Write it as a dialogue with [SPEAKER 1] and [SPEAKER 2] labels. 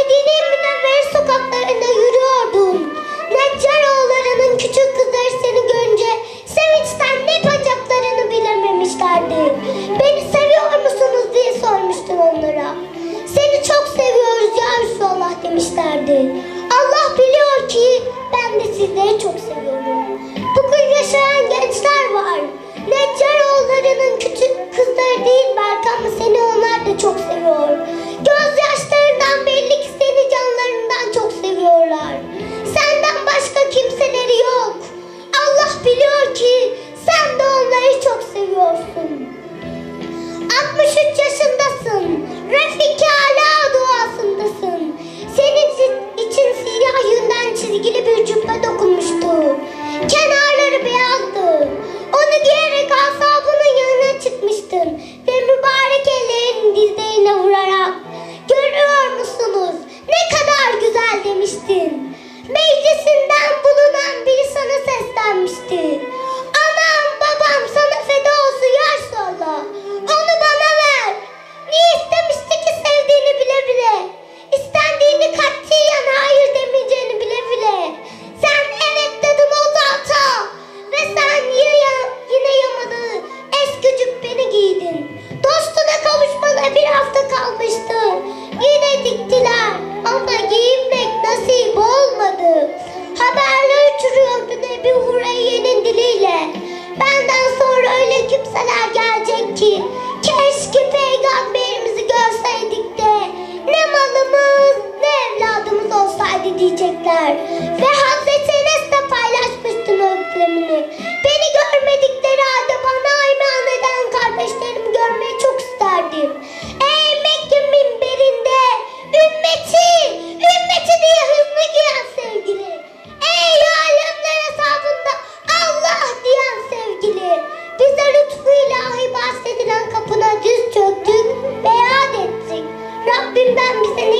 [SPEAKER 1] Medine Münevver sokaklarında yürüyordun. Neccaroğullarının küçük kızları seni görünce sevinçten ne bacaklarını bilememişlerdi. Beni seviyor musunuz diye sormuştun onlara. Seni çok seviyoruz ya Resulallah demişlerdi. Allah biliyor ki ben de sizleri çok seviyorum. Bugün yaşayan gençler var. Neccar Neccaroğullarının küçük kızları değil belki ama seni onlar da çok seviyor. Göz çizgili bir cübbe dokunmuştu. Kenarları beyazdı. Onu giyerek asabının yanına çıkmıştır ve mübarek ellerini dizlerine vurarak görüyor musunuz ne kadar güzel demiştin. Meclisinden bulunan biri sana seslenmişti. yüzden bize ne